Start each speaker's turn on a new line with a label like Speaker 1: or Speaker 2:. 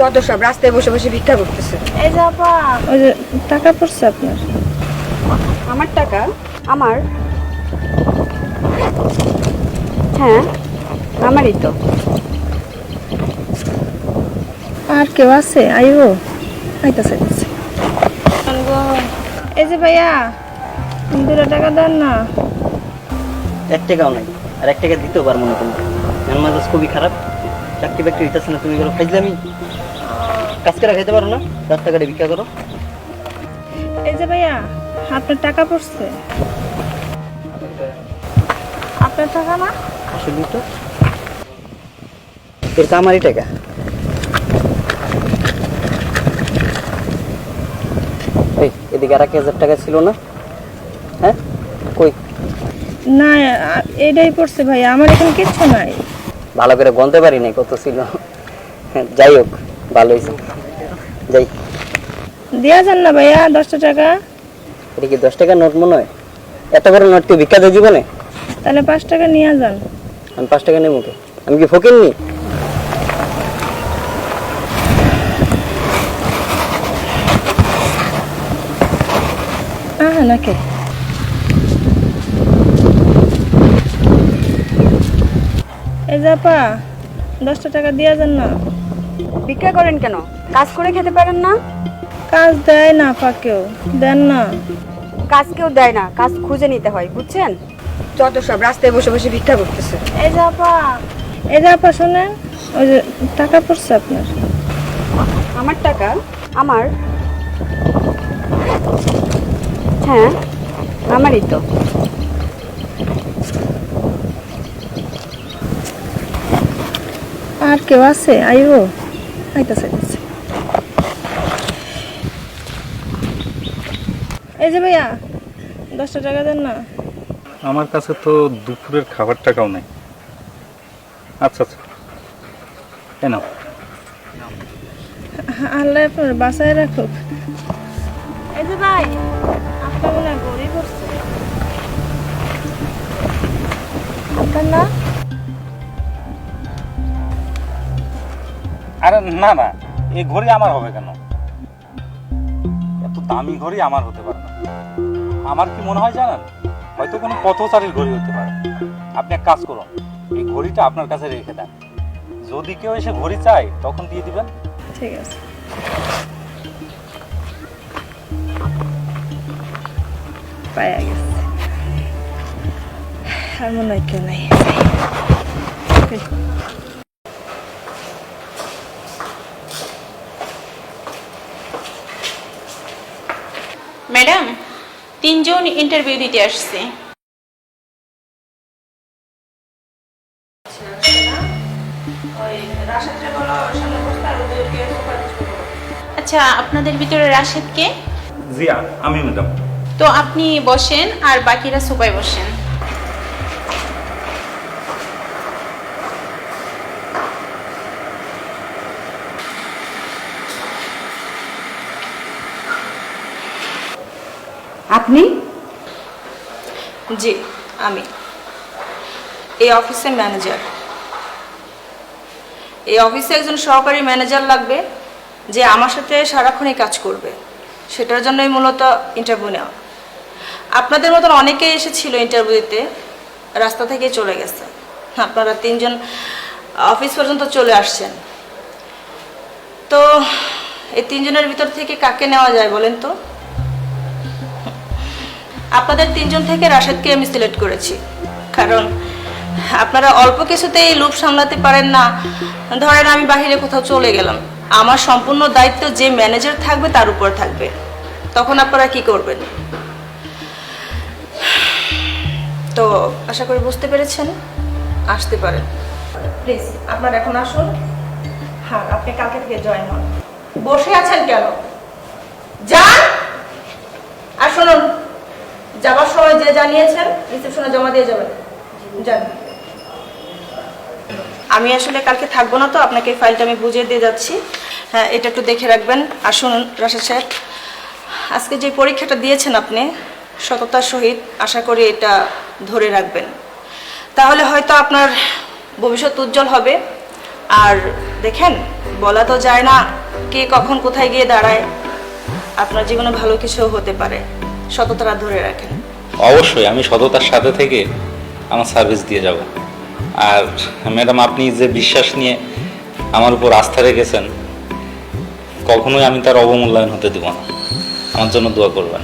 Speaker 1: যত সব রাস্তায় বসে বসে ভিক্ষা করতেছে।
Speaker 2: এই যে আপা। ওই যে টাকা পড়ছে আপনার?
Speaker 1: আমার টাকা? আমার? হ্যাঁ আমারই তো।
Speaker 2: আর কেউ আছে? আইবো? আইতাছে আইতাছে। এই যে ভাইয়া দুটো টাকা দেন না।
Speaker 3: এক টাকাও নাই আর এক টাকা দিতেও পারব না তুমি। আমার খুবই খারাপ। চাকরি বাকরি হইতেছে না তুমি এগুলো খাইলামি কাজ করে খাইতে পারো না রাস্তাঘাটে ভিক্ষা করো।
Speaker 2: এই যে ভাইয়া আপনার টাকা পড়ছে। আপনার টাকা না?
Speaker 3: আসলে তো এটা আমারই টাকা। এই এদিকে আর এক হাজার টাকা ছিল না? হ্যাঁ? কই?
Speaker 2: না এটাই পড়ছে ভাইয়া আমার এখানে কিচ্ছু নাই।
Speaker 3: ভালো করে গনতে পারি নাই কত ছিল। যাই হোক। ভালো হয়েছে যাই।
Speaker 2: দেওয়া যান না ভাইয়া দশটা টাকা।
Speaker 3: এটা কি দশ টাকা নোট মনে হয় এত বড় নোট কেউ ভিক্ষা দেয় জীবনে?
Speaker 2: তাহলে পাঁচ টাকা নিয়ে যান।
Speaker 3: আমি পাঁচ টাকা নেই মুখে আমি কি ফকির নি
Speaker 2: আহ নাকি এই আপা দশটা টাকা দেওয়া যান না।
Speaker 1: ভিক্ষা করেন কেন? কাজ করে খেতে পারেন না?
Speaker 2: কাজ দেয় না কেউ দেন না।
Speaker 1: কাজ কেউ দেয় না কাজ খুঁজে নিতে হয় বুঝছেন? যত সব রাস্তায় বসে বসে ভিক্ষা করতেছে।
Speaker 2: এই যে আপা। এই যে আপা শোনেন ওই যে টাকা পড়ছে আপনার।
Speaker 1: আমার টাকা? আমার? হ্যাঁ আমারই তো।
Speaker 2: আর কেউ আছে? আইবো? আইতাছে আইতাছে। এই যে ভাইয়া দশটা টাকা দেন না?
Speaker 4: আমার কাছে তো দুপুরের খাবার টাকাও নেই। আচ্ছা আচ্ছা। নাও।
Speaker 2: আল্লাহ আপনার বাসায় রাখুক। এই যে ভাই আপনার মনে হয় গরিব হচ্ছে। না?
Speaker 4: আরে না না, এই ঘড়ি আমার হবে কেন? এত দামি ঘড়ি আমার হতে পারে না। আমার কি মনে হয় জানেন? হয়তো কোনো পথচারীর ঘড়ি হতে পারে। আপনি এক কাজ করুন, এই ঘড়িটা আপনার কাছে রেখে দেন। যদি কেউ এসে ঘড়ি চায়, তখন দিয়ে দিবেন।
Speaker 2: ঠিক আছে। আর মনে হয় কেউ নাই।
Speaker 5: ম্যাডাম তিনজন ইন্টারভিউ দিতে আসছে। আচ্ছা আপনাদের ভিতরে রাশেদ কে?
Speaker 4: জিয়া আমি ম্যাডাম।
Speaker 5: তো আপনি বসেন আর বাকিরা সোফায় বসেন।
Speaker 1: আপনি?
Speaker 2: জি, আমি। এই অফিসের ম্যানেজার। এই অফিসে একজন সহকারী ম্যানেজার লাগবে, যে আমার সাথে সারাক্ষণই কাজ করবে। সেটার জন্যই মূলত ইন্টারভিউ নেওয়া। আপনাদের মতন অনেকেই এসেছিল ইন্টারভিউ দিতে, রাস্তা থেকে চলে গেছে। আপনারা তিনজন অফিস পর্যন্ত চলে আসছেন। তো, এই তিনজনের ভিতর থেকে কাকে নেওয়া যায় বলেন তো? আপনাদের তিনজন থেকে রাশেদকে আমি সিলেক্ট করেছি। কারণ আপনারা অল্প কিছুতেই লুপ সামলাতে পারেন না। ধরেন আমি বাইরে কোথাও চলে গেলাম। আমার সম্পূর্ণ দায়িত্ব যে ম্যানেজার থাকবে তার উপর থাকবে। তখন আপনারা কি করবেন? তো আশা করি বুঝতে পেরেছেন। আসতে পারেন। প্লিজ, আপনার এখন আসুন। হ্যাঁ আপনি কালকে থেকে জয়েন হন। বসে আছেন কেন? যান! আর শুনুন। যাবার সময় যে জানিয়েছেন রিসেপশনে জমা দিয়ে যাবেন। যান। আমি আসলে কালকে থাকব না তো, আপনাকে ফাইলটা আমি বুঝিয়ে দিয়ে যাচ্ছি। হ্যাঁ এটা একটু দেখে রাখবেন। আসুন, রাশেদ সাহেব। আজকে যে পরীক্ষাটা দিয়েছেন আপনি, সততার সহিত, আশা করি এটা ধরে রাখবেন। তাহলে হয়তো আপনার ভবিষ্যৎ উজ্জ্বল হবে। আর দেখেন, বলা তো যায় না কে কখন কোথায় গিয়ে দাঁড়ায়। আপনার জীবনে ভালো কিছু হতে পারে। সততারা ধরে রাখেন
Speaker 4: অবশ্যই, আমি সততার সাথে থেকে আমার সার্ভিস দিয়ে যাব। আর ম্যাডাম, আপনি যে বিশ্বাস নিয়ে আমার উপর আস্থা রেখেছেন, কখনোই আমি তার অবমূল্যায়ন হতে দেব না। আমার জন্য দোয়া করবেন।